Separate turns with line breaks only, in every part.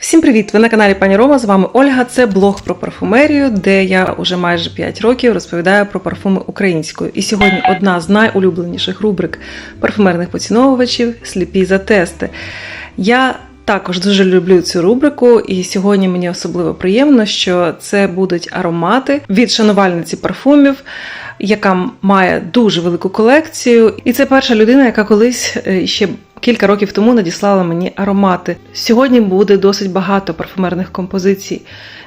Всім привіт! Ви на каналі Пані Рома. З вами Ольга. Це блог про парфумерію, де я вже майже 5 років розповідаю про парфуми українською. І сьогодні одна з найулюбленіших рубрик парфумерних поціновувачів сліпі за тести. Я також дуже люблю цю рубрику, і сьогодні мені особливо приємно, що це будуть аромати від шанувальниці парфумів, яка має дуже велику колекцію. І це перша людина, яка колись е, ще кілька років тому надіслала мені аромати. Сьогодні буде досить багато парфумерних композицій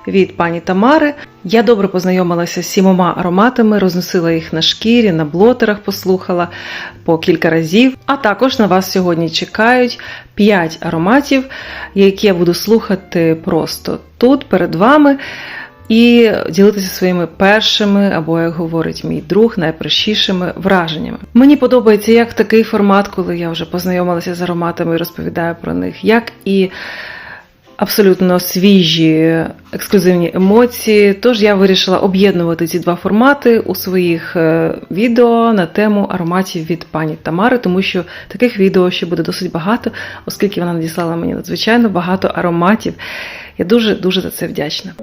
від пані Тамари. Я добре познайомилася з сімома ароматами, розносила їх на шкірі, на блотерах послухала по кілька разів. А також на вас сьогодні чекають 5 ароматів, які я буду слухати просто тут перед вами. І ділитися своїми першими, або, як говорить мій друг, найпершішими враженнями. Мені подобається як такий формат, коли я вже познайомилася з ароматами і розповідаю про них, як і абсолютно свіжі ексклюзивні емоції. Тож я вирішила об'єднувати ці два формати у своїх е, відео на тему ароматів від пані Тамари, тому що таких відео ще буде досить багато, оскільки вона надіслала мені надзвичайно багато ароматів. Я дуже дуже за це вдячна.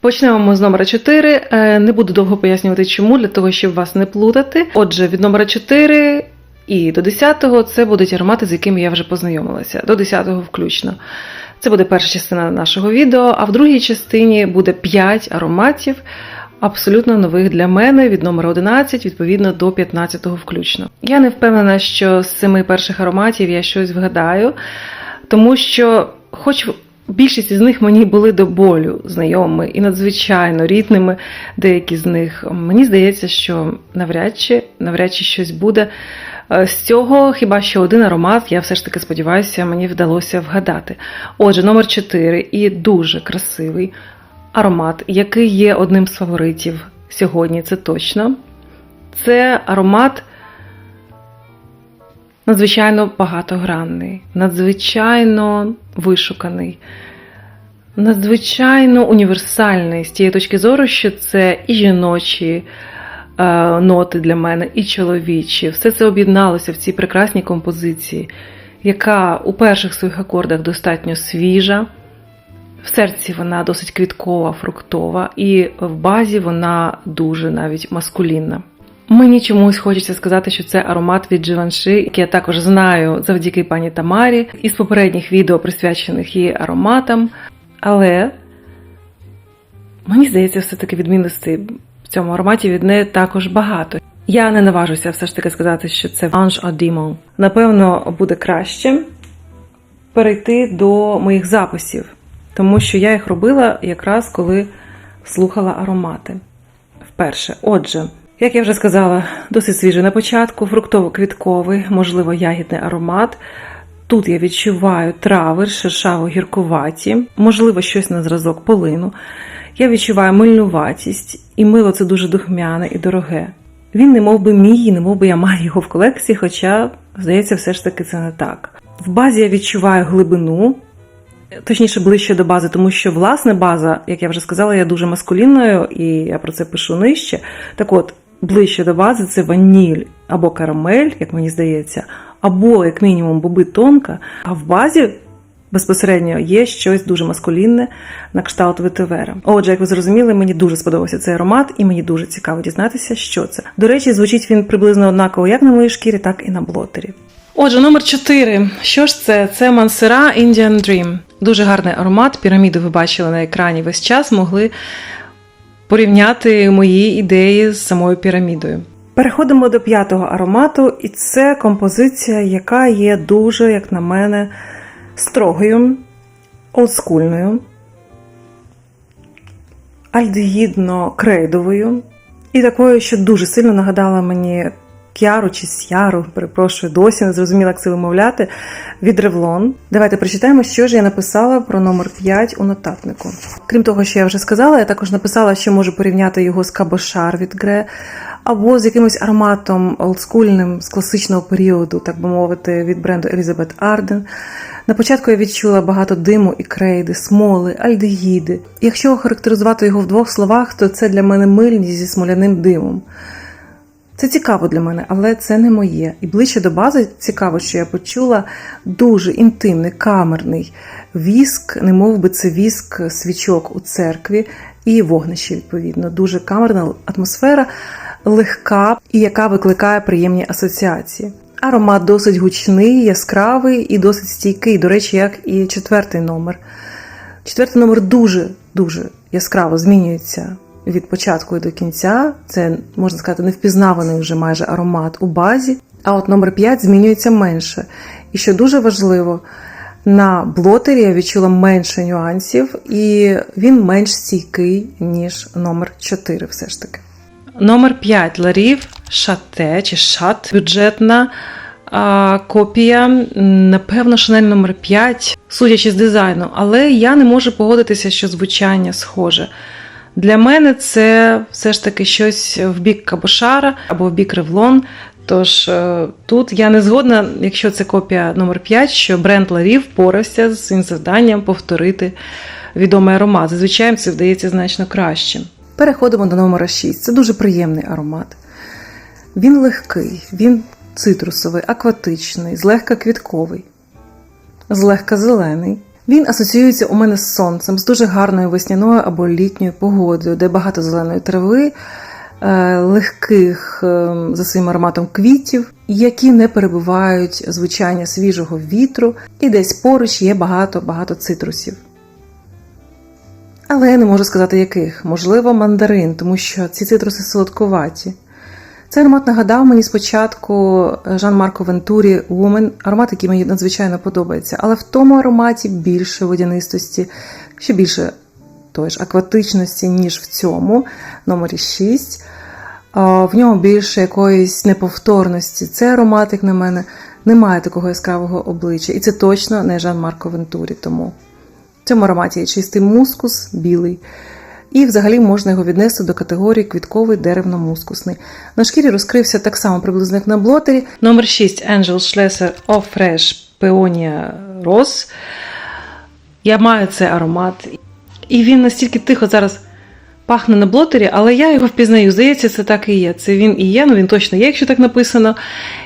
Почнемо з номера 4. Е, Не буду довго пояснювати, чому, для того, щоб вас не плутати. Отже, від номера 4 і до 10 це будуть аромати, з якими я вже познайомилася, до 10 включно. Це буде перша частина нашого відео, а в другій частині буде 5 ароматів, абсолютно нових для мене від номера 11, відповідно до 15 включно. Я не впевнена, що з семи перших ароматів я щось вгадаю, тому що, хоч Більшість з них мені були до болю знайомі і надзвичайно рідними. Деякі з них мені здається, що навряд чи навряд чи щось буде. Е, З цього хіба що один аромат, я все ж таки сподіваюся, мені вдалося вгадати. Отже, номер 4 і дуже красивий аромат, який є одним з фаворитів сьогодні, це точно. Це аромат надзвичайно багатогранний, надзвичайно вишуканий, надзвичайно універсальний з тієї точки зору, що це і жіночі е, ноти для мене, і чоловічі. Все це об'єдналося в цій прекрасній композиції, яка у перших своїх акордах достатньо свіжа. В серці вона досить квіткова, фруктова, і в базі вона дуже навіть маскулінна. Мені чомусь хочеться сказати, що це аромат від Givenchy, який я також знаю завдяки пані Тамарі із попередніх відео, присвячених її ароматам. Але мені здається, все-таки відмінностей в цьому ароматі від неї також багато. Я не наважуся все ж таки сказати, що це Ange à. Напевно, буде краще перейти до моїх записів, тому що я їх робила якраз коли слухала аромати. Вперше. Отже. Як я вже сказала, досить свіжий на початку, фруктово-квітковий, можливо, ягідний аромат. Тут я відчуваю трави, шершаво-гіркуваті, можливо, щось на зразок полину. Я відчуваю мильнуватість, і мило це дуже духмяне і дороге. Він не мов би мій, не мов би я маю його в колекції, хоча, здається, все ж таки це не так. В базі я відчуваю глибину, точніше, ближче до бази, тому що власне база, як я вже сказала, є дуже маскулінною, і я про це пишу нижче. Так от, ближче до бази це ваніль або карамель, як мені здається, або, як мінімум, боби тонка, а в базі. Безпосередньо є щось дуже маскулінне на кшталт ветивера. Отже, як ви зрозуміли, мені дуже сподобався цей аромат, і мені дуже цікаво дізнатися, що це. До речі, звучить він приблизно однаково як на моїй шкірі, так і на блотері. Отже, номер 4. Що ж це? Це Мансера Indian Dream. Дуже гарний аромат. Піраміду ви бачили на екрані весь час, могли порівняти мої ідеї з самою пірамідою. Переходимо до п'ятого аромату, і це композиція, яка є дуже, як на мене, строгою, олдскульною, альдегідно-крейдовою, і такою, що дуже сильно нагадала мені К'яру чи С'яру, перепрошую, досі не зрозуміла, як це вимовляти, від Ревлон. Давайте прочитаємо, що ж я написала про номер 5 у нотатнику. Крім того, що я вже сказала, я також написала, що можу порівняти його з Кабошар від Гре, або з якимось ароматом олдскульним з класичного періоду, так би мовити, від бренду Елізабет Арден. На початку я відчула багато диму і крейди, смоли, альдегіди. Якщо охарактеризувати його в двох словах, то це для мене мильність зі смоляним димом. Це цікаво для мене, але це не моє. І ближче до бази цікаво, що я почула дуже інтимний, камерний віск, не мов би це віск свічок у церкві і вогнище, відповідно. Дуже камерна атмосфера, легка і яка викликає приємні асоціації. Аромат досить гучний, яскравий і досить стійкий, до речі, як і четвертий номер. Четвертий номер дуже дуже яскраво змінюється від початку і до кінця. Це можна сказати невпізнаваний вже майже аромат у базі. А от номер 5 змінюється менше. І що дуже важливо, на блотері я відчула менше нюансів, і він менш стійкий, ніж номер 4 все ж таки. Номер 5 Ларів Шате чи Шат бюджетна а, копія. Напевно, Шанель номер 5, судячи з дизайну, але я не можу погодитися, що звучання схоже. Для мене це все ж таки щось в бік Кабошара або в бік Ревлон. Тож е, тут я не згодна, якщо це копія номер 5, що бренд Ларів впорався з своїм завданням повторити відомий аромат. Зазвичай це вдається значно краще. Переходимо до номера 6. Це дуже приємний аромат. Він легкий, він цитрусовий, акватичний, злегка квітковий, злегка зелений. Він асоціюється у мене з сонцем, з дуже гарною весняною або літньою погодою, де багато зеленої трави, е, легких е, за своїм ароматом квітів, які не перебувають звучання свіжого вітру, і десь поруч є багато-багато цитрусів. Але я не можу сказати яких. Можливо, мандарин, тому що ці цитруси солодкуваті. Цей аромат нагадав мені спочатку Жан-Марко Вентурі Woman, аромат, який мені надзвичайно подобається. Але в тому ароматі більше водянистості, ще більше тої ж акватичності, ніж в цьому, номері 6. В ньому більше якоїсь неповторності. Цей аромат, як на мене, не має такого яскравого обличчя. І це точно не Жан-Марко Вентурі. Тому в цьому ароматі є чистий мускус, білий. І взагалі можна його віднести до категорії квітковий деревно-мускусний. На шкірі розкрився так само приблизно як на блотері. Номер 6 Angel Schlesser Off Fresh Peonia Rose. Я маю цей аромат. І він настільки тихо зараз пахне на блотері, але я його впізнаю. Здається, це так і є. Це він і є, ну він точно є, якщо так написано.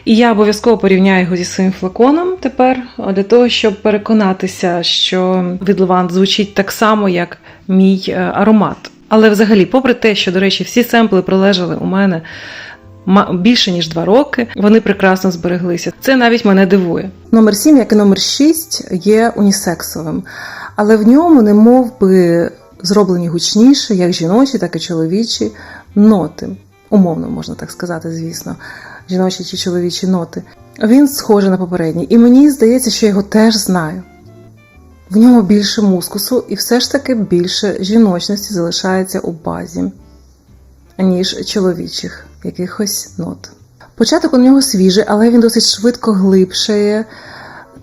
І я обов'язково порівняю його зі своїм флаконом тепер, для того, щоб переконатися, що від Левант звучить так само, як мій е, аромат. Але взагалі, попри те, що, до речі, всі семпли пролежали у мене більше ніж два роки, вони прекрасно збереглися. Це навіть мене дивує. Номер 7, як і номер 6, є унісексовим, але в ньому не мов би зроблені гучніше, як жіночі, так і чоловічі ноти. Умовно можна так сказати, звісно, жіночі чи чоловічі ноти. Він схожий на попередній, і мені здається, що я його теж знаю. В ньому більше мускусу і все ж таки більше жіночності залишається у базі, ніж чоловічих якихось нот. Початок у нього свіжий, але він досить швидко глибшає,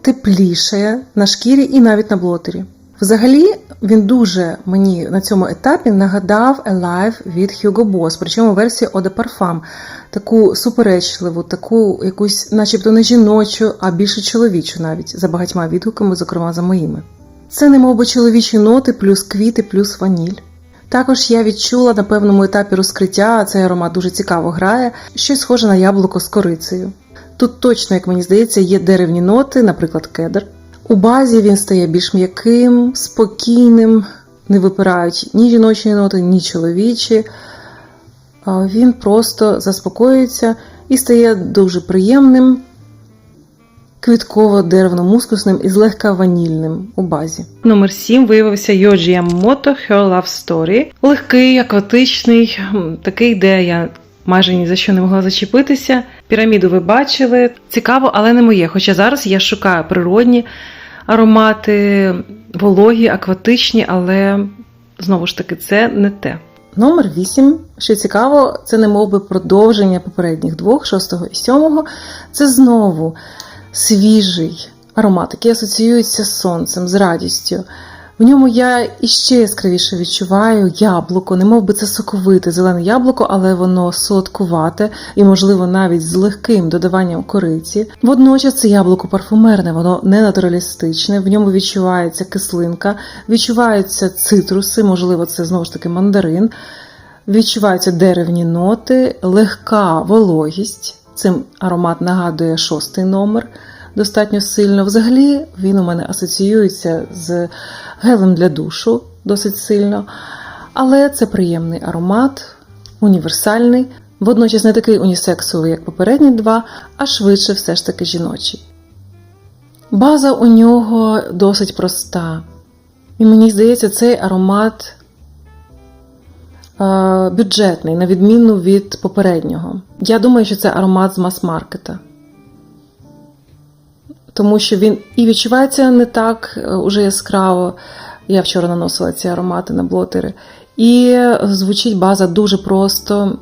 теплішає на шкірі і навіть на блотері. Взагалі, він дуже мені на цьому етапі нагадав Alive від Hugo Boss, причому версію Eau de Parfum. таку суперечливу, таку якусь, начебто не жіночу, а більше чоловічу навіть за багатьма відгуками, зокрема за моїми. Це не би чоловічі ноти, плюс квіти, плюс ваніль. Також я відчула на певному етапі розкриття, цей аромат дуже цікаво грає, щось схоже на яблуко з корицею. Тут точно, як мені здається, є деревні ноти, наприклад, кедр. У базі він стає більш м'яким, спокійним, не випирають ні жіночі ноти, ні чоловічі. Він просто заспокоюється і стає дуже приємним, квітково-деревно-мускусним і злегка ванільним у базі. Номер 7 виявився Йоджі Ямото Her Love Story. Легкий, акватичний, такий, де я майже ні за що не могла зачепитися. Піраміду ви бачили. Цікаво, але не моє. Хоча зараз я шукаю природні аромати, вологі, акватичні, але знову ж таки це не те. Номер 8, що цікаво, це не мов би продовження попередніх двох, шостого і сьомого. Це знову свіжий аромат, який асоціюється з сонцем, з радістю. В ньому я іще яскравіше відчуваю яблуко, не мов би це соковите зелене яблуко, але воно солодкувате і, можливо, навіть з легким додаванням кориці. Водночас це яблуко парфумерне, воно не натуралістичне, в ньому відчувається кислинка, відчуваються цитруси, можливо, це знову ж таки мандарин. Відчуваються деревні ноти, легка вологість. Цим аромат нагадує шостий номер достатньо сильно. Взагалі він у мене асоціюється з гелем для душу досить сильно. Але це приємний аромат, універсальний, водночас не такий унісексовий, як попередні два, а швидше все ж таки жіночий. База у нього досить проста. І мені здається, цей аромат е, бюджетний, на відміну від попереднього. Я думаю, що це аромат з мас-маркета. Тому що він і відчувається не так е, уже яскраво. Я вчора наносила ці аромати на блотери. І звучить база дуже просто.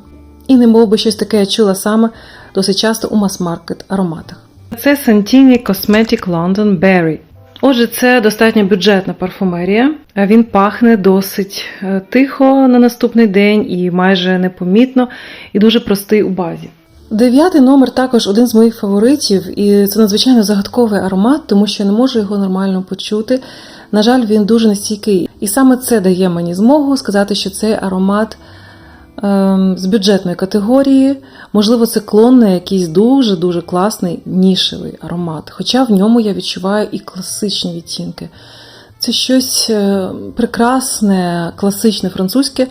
І не мов би щось таке я чула саме досить часто у мас-маркет ароматах. Це Santini Cosmetic London Berry. Отже, це достатньо бюджетна парфумерія. а Він пахне досить е, тихо на наступний день і майже непомітно, і дуже простий у базі. Дев'ятий номер також один з моїх фаворитів, і це надзвичайно загадковий аромат, тому що я не можу його нормально почути. На жаль, він дуже нестійкий. І саме це дає мені змогу сказати, що цей аромат ем, з бюджетної категорії, можливо, це клон на якийсь дуже-дуже класний нішевий аромат. Хоча в ньому я відчуваю і класичні відтінки. Це щось е, прекрасне, класичне французьке,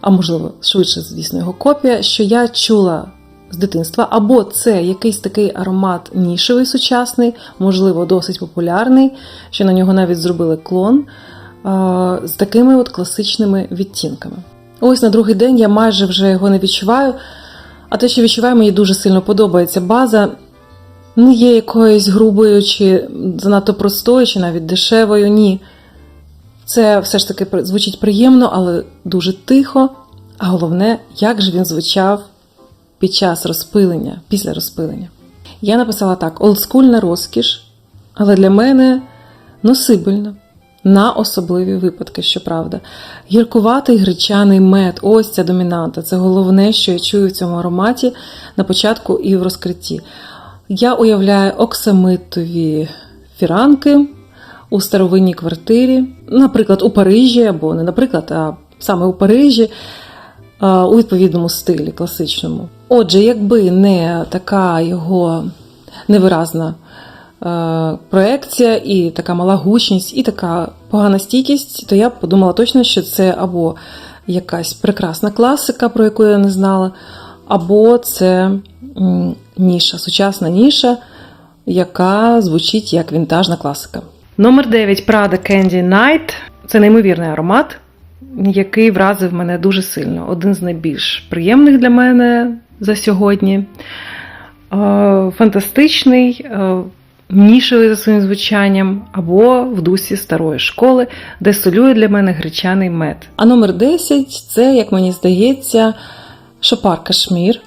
а можливо, швидше, звісно, його копія, що я чула з дитинства, або це якийсь такий аромат нішевий сучасний, можливо, досить популярний, що на нього навіть зробили клон з такими от класичними відтінками. Ось на другий день я майже вже його не відчуваю, а те, що відчуваю, мені дуже сильно подобається. База не є якоюсь грубою чи занадто простою, чи навіть дешевою. Ні. Це все ж таки звучить приємно, але дуже тихо. А головне, як же він звучав під час розпилення, після розпилення. Я написала так: олдскульна розкіш, але для мене носибельна. На особливі випадки, щоправда. Гіркуватий гречаний мед, ось ця домінанта. Це головне, що я чую в цьому ароматі на початку і в розкритті. Я уявляю оксамитові фіранки у старовинній квартирі, наприклад, у Парижі, або не наприклад, а саме у Парижі у відповідному стилі класичному. Отже, якби не така його невиразна проекція, і така мала гучність, і така погана стійкість, то я б подумала точно, що це або якась прекрасна класика, про яку я не знала, або це ніша, сучасна ніша, яка звучить як вінтажна класика. Номер 9 Prada Candy Night. Це неймовірний аромат який вразив мене дуже сильно. Один з найбільш приємних для мене за сьогодні. Е, фантастичний, е, нішевий за своїм звучанням, або в дусі старої школи, де солює для мене гречаний мед. А номер 10 це, як мені здається, шопар Кашмір.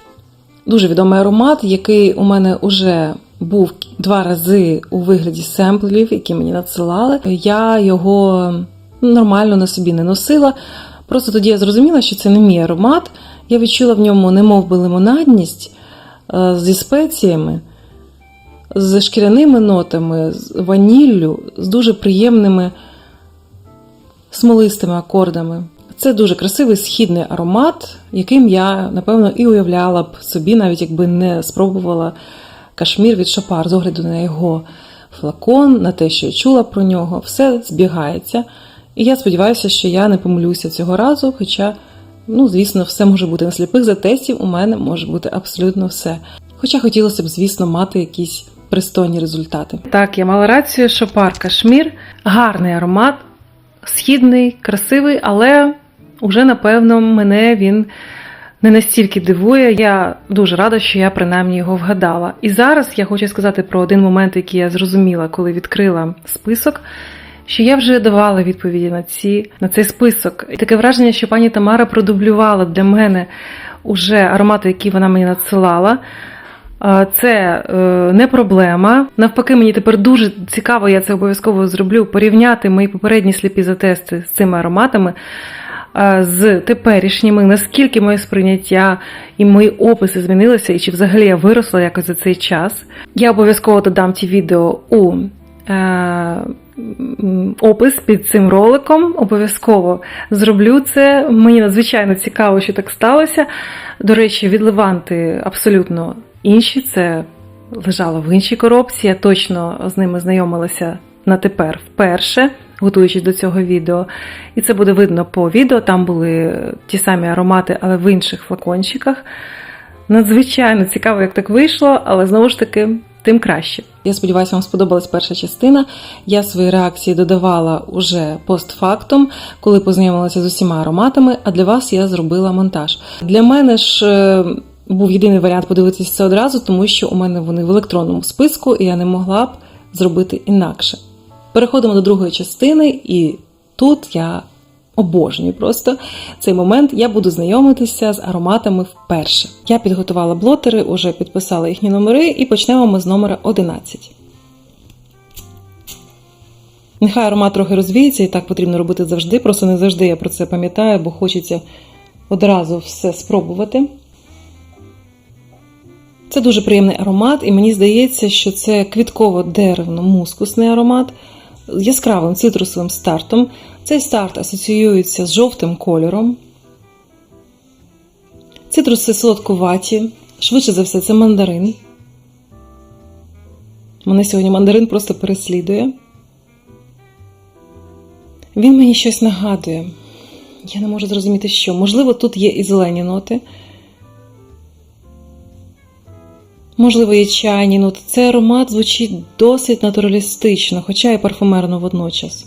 Дуже відомий аромат, який у мене вже був два рази у вигляді семплів, які мені надсилали. Я його нормально на собі не носила. Просто тоді я зрозуміла, що це не мій аромат. Я відчула в ньому немов би лимонадність е, зі спеціями, з шкіряними нотами, з ваніллю, з дуже приємними смолистими акордами. Це дуже красивий східний аромат, яким я, напевно, і уявляла б собі, навіть якби не спробувала кашмір від Шопар з огляду на його флакон, на те, що я чула про нього, все збігається. І я сподіваюся, що я не помилюся цього разу, хоча, ну, звісно, все може бути на сліпих за тестів, у мене може бути абсолютно все. Хоча хотілося б, звісно, мати якісь пристойні результати. Так, я мала рацію, що пар Кашмір гарний аромат, східний, красивий, але уже, напевно, мене він. Не настільки дивує, я дуже рада, що я принаймні його вгадала. І зараз я хочу сказати про один момент, який я зрозуміла, коли відкрила список що я вже давала відповіді на ці на цей список. І таке враження, що пані Тамара продублювала для мене уже аромати, які вона мені надсилала. Це е, не проблема. Навпаки, мені тепер дуже цікаво, я це обов'язково зроблю. Порівняти мої попередні сліпі затести з цими ароматами. З теперішніми, наскільки моє сприйняття і мої описи змінилися, і чи взагалі я виросла якось за цей час. Я обов'язково додам ті відео у Е, опис під цим роликом. Обов'язково зроблю це. Мені надзвичайно цікаво, що так сталося. До речі, від Леванти абсолютно інші. Це лежало в іншій коробці. Я точно з ними знайомилася на тепер вперше, готуючись до цього відео. І це буде видно по відео. Там були ті самі аромати, але в інших флакончиках. Надзвичайно цікаво, як так вийшло, але знову ж таки, тим краще. Я сподіваюся, вам сподобалась перша частина. Я свої реакції додавала уже постфактум, коли познайомилася з усіма ароматами, а для вас я зробила монтаж. Для мене ж е, був єдиний варіант подивитися це одразу, тому що у мене вони в електронному списку, і я не могла б зробити інакше. Переходимо до другої частини, і тут я обожнюю просто цей момент. Я буду знайомитися з ароматами вперше. Я підготувала блотери, уже підписала їхні номери, і почнемо ми з номера 11. Нехай аромат трохи розвіється, і так потрібно робити завжди. Просто не завжди я про це пам'ятаю, бо хочеться одразу все спробувати. Це дуже приємний аромат, і мені здається, що це квітково-деревно-мускусний аромат яскравим цитрусовим стартом. Цей старт асоціюється з жовтим кольором. Цитруси солодкуваті, швидше за все, це мандарин. Мене сьогодні мандарин просто переслідує. Він мені щось нагадує. Я не можу зрозуміти, що. Можливо, тут є і зелені ноти. Можливо, є чайні ноти. Цей аромат звучить досить натуралістично, хоча і парфумерно водночас.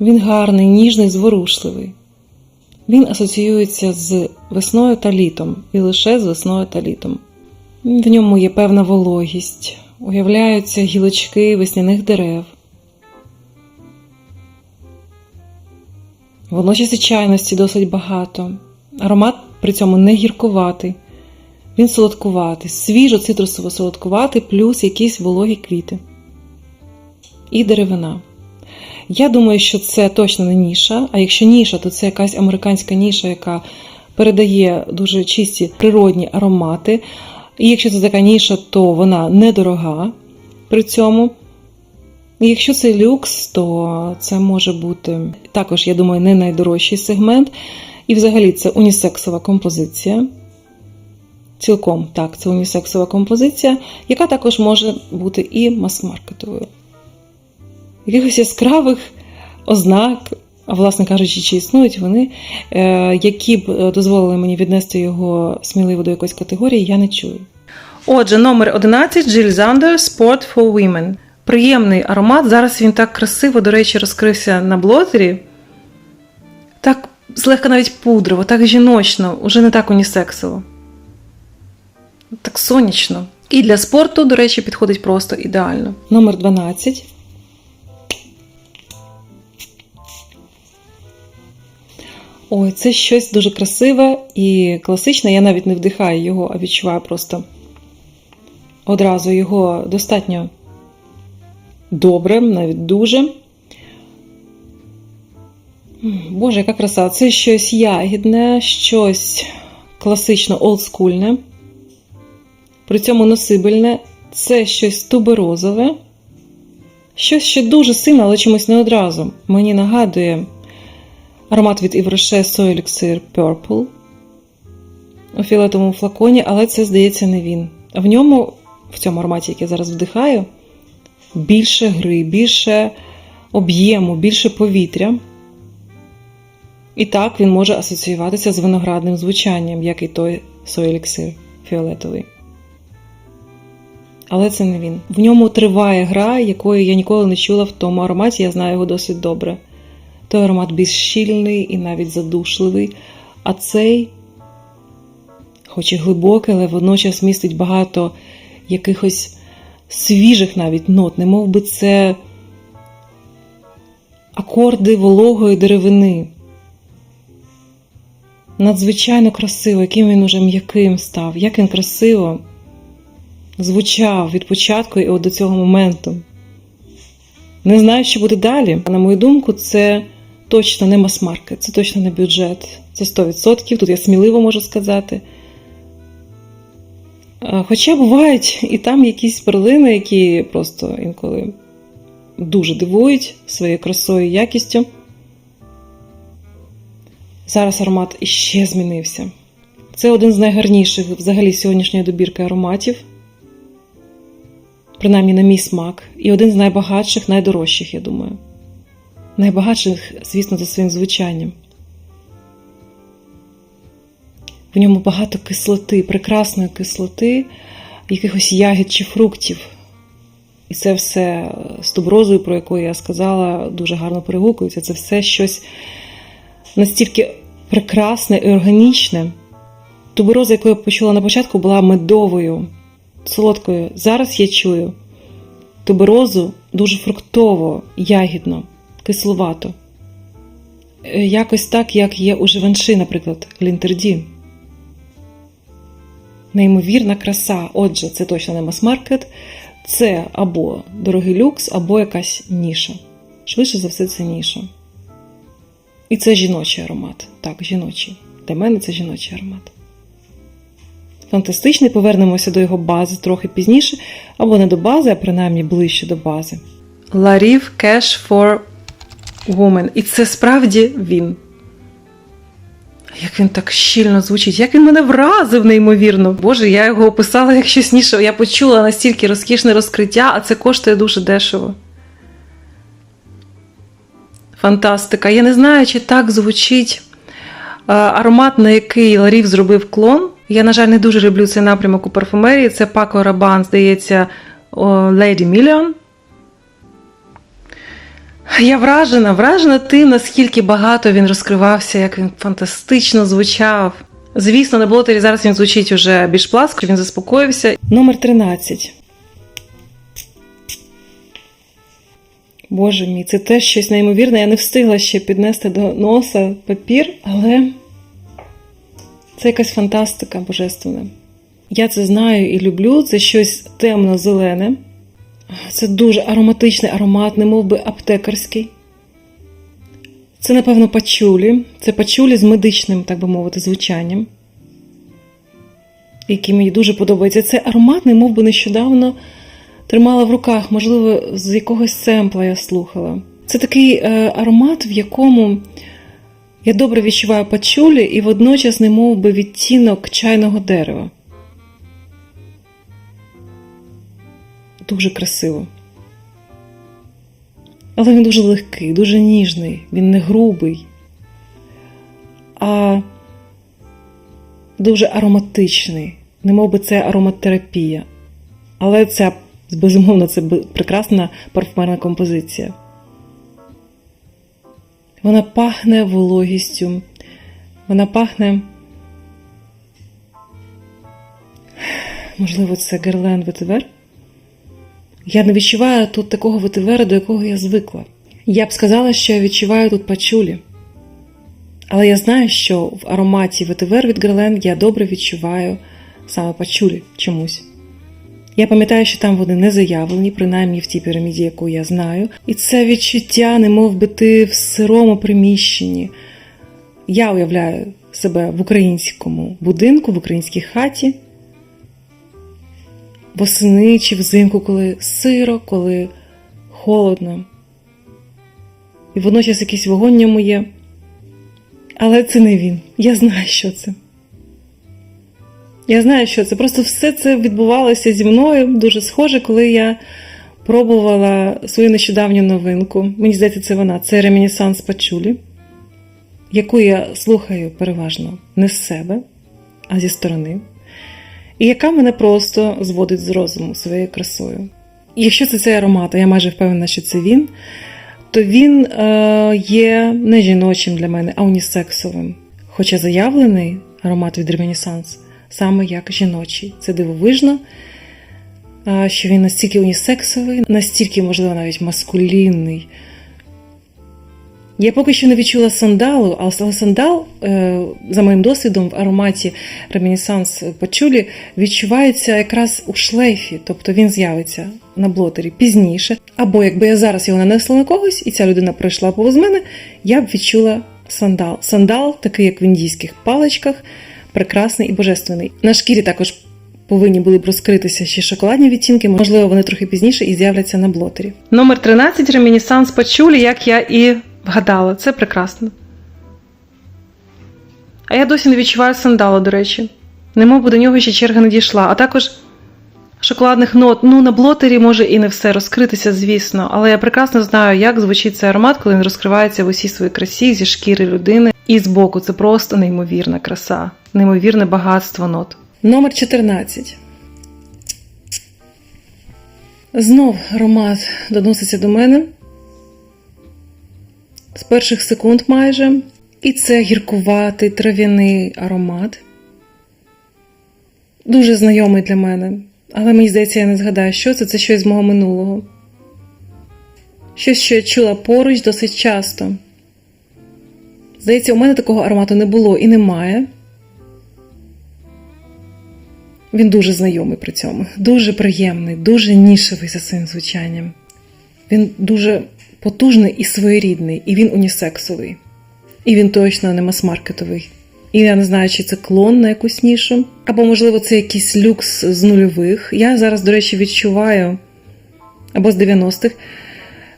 Він гарний, ніжний, зворушливий. Він асоціюється з весною та літом, і лише з весною та літом. В ньому є певна вологість, уявляються гілочки весняних дерев. Водночас і чайності досить багато. Аромат при цьому не гіркуватий. Він солодкуватий, свіжо цитрусово солодкуватий, плюс якісь вологі квіти. І деревина. Я думаю, що це точно не ніша, а якщо ніша, то це якась американська ніша, яка передає дуже чисті природні аромати. І якщо це така ніша, то вона недорога при цьому. І якщо це люкс, то це може бути також, я думаю, не найдорожчий сегмент. І взагалі це унісексова композиція. Цілком так, це унісексова композиція, яка також може бути і мас-маркетовою. Якихось яскравих ознак, а власне кажучи, чи існують вони, е, які б е, дозволили мені віднести його сміливо до якоїсь категорії, я не чую. Отже, номер 11 Jill Zander Sport for Women. Приємний аромат. Зараз він так красиво, до речі, розкрився на блотері. Так злегка навіть пудрово, так жіночно, уже не так унісексово. Так сонячно. І для спорту, до речі, підходить просто ідеально. Номер 12. Ой, це щось дуже красиве і класичне. Я навіть не вдихаю його, а відчуваю просто одразу його достатньо добре, навіть дуже. Боже, яка краса! Це щось ягідне, щось класично олдскульне. При цьому носибельне це щось туберозове, щось ще дуже сильне, але чомусь не одразу. Мені нагадує аромат від Yves Rocher Soy Elixir Purple у фіолетовому флаконі, але це, здається, не він. В ньому, в цьому ароматі, який я зараз вдихаю, більше гри, більше об'єму, більше повітря. І так він може асоціюватися з виноградним звучанням, як і той Elixir фіолетовий. Але це не він. В ньому триває гра, якої я ніколи не чула в тому ароматі, я знаю його досить добре. Той аромат більш щільний і навіть задушливий, а цей, хоч і глибокий, але водночас містить багато якихось свіжих навіть нот, не мов би це акорди вологої деревини. Надзвичайно красиво, яким він уже м'яким став, як він красиво звучав від початку і от до цього моменту. Не знаю, що буде далі. На мою думку, це точно не мас-маркет, це точно не бюджет. Це 100%. Тут я сміливо можу сказати. Е, Хоча бувають і там якісь перлини, які просто інколи дуже дивують своєю красою і якістю. Зараз аромат іще змінився. Це один з найгарніших взагалі сьогоднішньої добірки ароматів, принаймні на мій смак, і один з найбагатших, найдорожчих, я думаю. Найбагатших, звісно, за своїм звучанням. В ньому багато кислоти, прекрасної кислоти, якихось ягід чи фруктів. І це все з туброзою, про яку я сказала, дуже гарно перегукується. Це все щось настільки прекрасне і органічне. Тубероза, яку я почула на початку, була медовою, солодкою. Зараз я чую туберозу дуже фруктово, ягідно, кисловато. Е, Якось так, як є у Живанши, наприклад, Лінтерді. Неймовірна краса. Отже, це точно не мас-маркет, це або дорогий люкс, або якась ніша. Швидше за все, це ніша. І це жіночий аромат. Так, жіночий. Для мене це жіночий аромат. Фантастичний, повернемося до його бази трохи пізніше, або не до бази, а принаймні ближче до бази. Lariv Cash for Woman. І це справді він. Як він так щільно звучить, як він мене вразив, неймовірно. Боже, я його описала як щось ніше. Я почула настільки розкішне розкриття, а це коштує дуже дешево. Фантастика. Я не знаю, чи так звучить аромат, на який Ларів зробив клон. Я, на жаль, не дуже люблю цей напрямок у парфумерії. Це Пако Рабан, здається, Lady Million. Я вражена, вражена тим, наскільки багато він розкривався, як він фантастично звучав. Звісно, на блотері зараз він звучить уже більш пласко, він заспокоївся. Номер 13. Боже мій, це теж щось неймовірне. Я не встигла ще піднести до носа папір, але це якась фантастика божественна. Я це знаю і люблю. Це щось темно-зелене. Це дуже ароматичний аромат, немов би аптекарський. Це, напевно, пачулі. Це пачулі з медичним, так би мовити, звучанням, який мені дуже подобається. Це аромат, немов би нещодавно тримала в руках, можливо, з якогось семпла я слухала. Це такий е, аромат, в якому я добре відчуваю пачулі і водночас немов би відтінок чайного дерева. Дуже красиво. Але він дуже легкий, дуже ніжний, він не грубий, а дуже ароматичний, немов би це ароматерапія. Але це, безумовно, це прекрасна парфумерна композиція. Вона пахне вологістю, вона пахне. Можливо, це Герлен Ветивер? Я не відчуваю тут такого ветивера, до якого я звикла. Я б сказала, що я відчуваю тут пачулі. Але я знаю, що в ароматі ветивер від Герлен я добре відчуваю саме пачулі чомусь. Я пам'ятаю, що там вони не заявлені, принаймні в тій піраміді, яку я знаю. І це відчуття, не мов би ти в сирому приміщенні. Я уявляю себе в українському будинку, в українській хаті, восени чи взимку, коли сиро, коли холодно. І водночас якийсь вогонь в ньому є. Але це не він. Я знаю, що це. Я знаю, що це. Просто все це відбувалося зі мною дуже схоже, коли я пробувала свою нещодавню новинку. Мені здається, це вона. Це ремінісанс Пачулі, яку я слухаю переважно не з себе, а зі сторони, і яка мене просто зводить з розуму своєю красою. Якщо це цей аромат, а я майже впевнена, що це він, то він е, є не жіночим для мене, а унісексовим. Хоча заявлений аромат від Ремінісанс саме як жіночий. Це дивовижно, що він настільки унісексовий, настільки, можливо, навіть маскулінний. Я поки що не відчула сандалу, але сандал, е, за моїм досвідом, в ароматі ремінісанс пачулі відчувається якраз у шлейфі, тобто він з'явиться на блотері пізніше. Або якби я зараз його нанесла на когось, і ця людина пройшла повз мене, я б відчула сандал. Сандал, такий як в індійських паличках, прекрасний і божественний. На шкірі також повинні були б розкритися ще шоколадні відтінки, можливо, вони трохи пізніше і з'являться на блотері. Номер 13 ремінісанс пачулі, як я і вгадала. Це прекрасно. А я досі не відчуваю сандалу, до речі. Немов до нього ще черга не дійшла. А також шоколадних нот. Ну, на блотері може і не все розкритися, звісно, але я прекрасно знаю, як звучить цей аромат, коли він розкривається в усій своїй красі зі шкіри людини. І збоку це просто неймовірна краса, неймовірне багатство нот. Номер 14. Знов аромат доноситься до мене. З перших секунд майже. І це гіркуватий трав'яний аромат. Дуже знайомий для мене. Але мені здається, я не згадаю, що це. Це щось з мого минулого. Щось, що я чула поруч досить часто. Здається, у мене такого аромату не було і немає. Він дуже знайомий при цьому, дуже приємний, дуже нішевий за своїм звучанням. Він дуже потужний і своєрідний, і він унісексовий. І він точно не мас-маркетовий. І я не знаю, чи це клон на якусь нішу, або, можливо, це якийсь люкс з нульових. Я зараз, до речі, відчуваю, або з 90-х.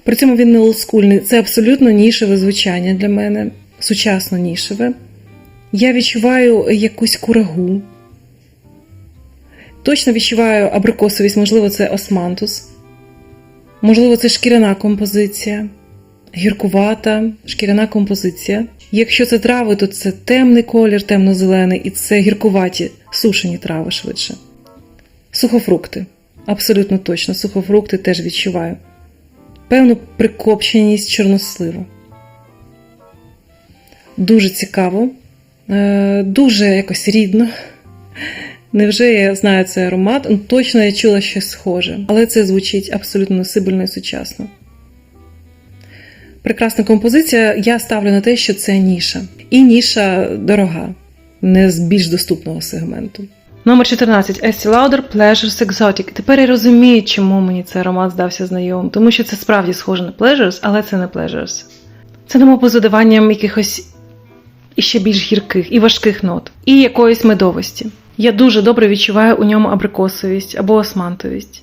При цьому він не олдскульний. Це абсолютно нішеве звучання для мене, сучасно нішеве. Я відчуваю якусь курагу. Точно відчуваю абрикосовість, можливо, це османтус. Можливо, це шкіряна композиція, гіркувата шкіряна композиція. Якщо це трави, то це темний колір, темно-зелений, і це гіркуваті, сушені трави швидше. Сухофрукти. Абсолютно точно, сухофрукти теж відчуваю. Певну прикопченість чорносливу. Дуже цікаво, е, дуже якось рідно. Невже я знаю цей аромат? Ну, Точно я чула щось схоже, але це звучить абсолютно носибельно і сучасно. Прекрасна композиція. Я ставлю на те, що це ніша. І ніша дорога, не з більш доступного сегменту. Номер 14. Estee Lauder Pleasures Exotic. Тепер я розумію, чому мені цей аромат здався знайомим, тому що це справді схоже на Pleasures, але це не Pleasures. Це немов би з додаванням якихось іще більш гірких і важких нот, і якоїсь медовості. Я дуже добре відчуваю у ньому абрикосовість або османтовість.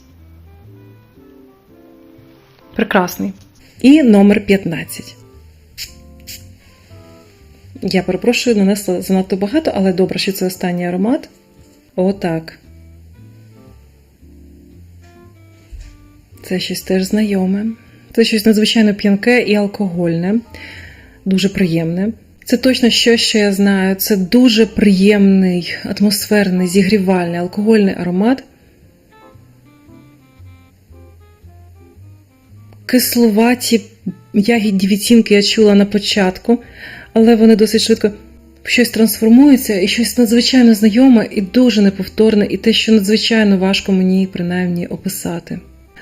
Прекрасний. І номер 15. Я перепрошую, нанесла занадто багато, але добре, що це останній аромат. Отак. Це щось теж знайоме. Це щось надзвичайно п'янке і алкогольне, дуже приємне. Це точно щось, що я знаю. Це дуже приємний, атмосферний, зігрівальний, алкогольний аромат. Кисловаті ягідні відтінки я чула на початку, але вони досить швидко щось трансформуються і щось надзвичайно знайоме і дуже неповторне, і те, що надзвичайно важко мені принаймні описати.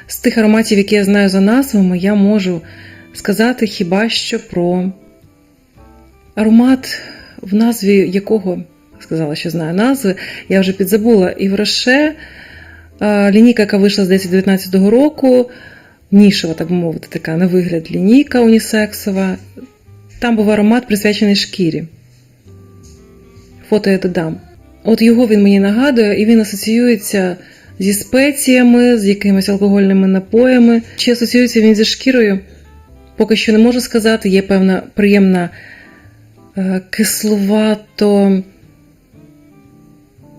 З тих ароматів, які я знаю за назвами, я можу сказати хіба що про аромат, в назві якого сказала, що знаю назви, я вже підзабула. І в Роше лінійка, яка вийшла з 2019 року, нішева, так би мовити, така на вигляд лінійка унісексова. Там був аромат присвячений шкірі. Фото я додам. От його він мені нагадує, і він асоціюється зі спеціями, з якимись алкогольними напоями. Чи асоціюється він зі шкірою? Поки що не можу сказати, є певна приємна е, кисловато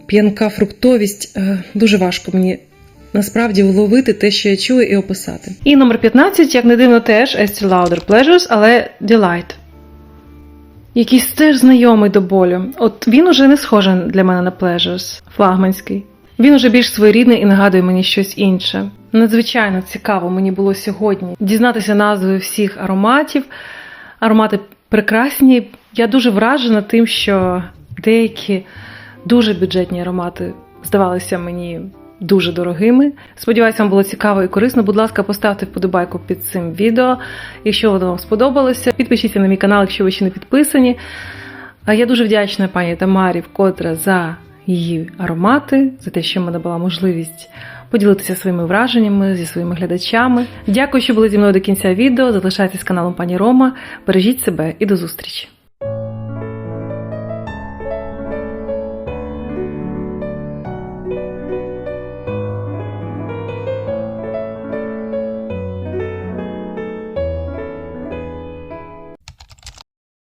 п'янка фруктовість. Е, Дуже важко мені насправді вловити те, що я чую, і описати. І номер 15, як не дивно, теж Estee Lauder Pleasures, але Delight. Якийсь теж знайомий до болю. От він уже не схожий для мене на Pleasures, флагманський. Він уже більш своєрідний і нагадує мені щось інше. Надзвичайно цікаво мені було сьогодні дізнатися назви всіх ароматів. Аромати прекрасні. Я дуже вражена тим, що деякі дуже бюджетні аромати здавалися мені дуже дорогими. Сподіваюся, вам було цікаво і корисно. Будь ласка, поставте вподобайку під цим відео, якщо воно вам сподобалося. Підпишіться на мій канал, якщо ви ще не підписані. А я дуже вдячна пані Тамарі вкотре за її аромати, за те, що мене була можливість поділитися своїми враженнями зі своїми глядачами. Дякую, що були зі мною до кінця відео. Залишайтесь з каналом пані Рома. Бережіть себе і до зустрічі!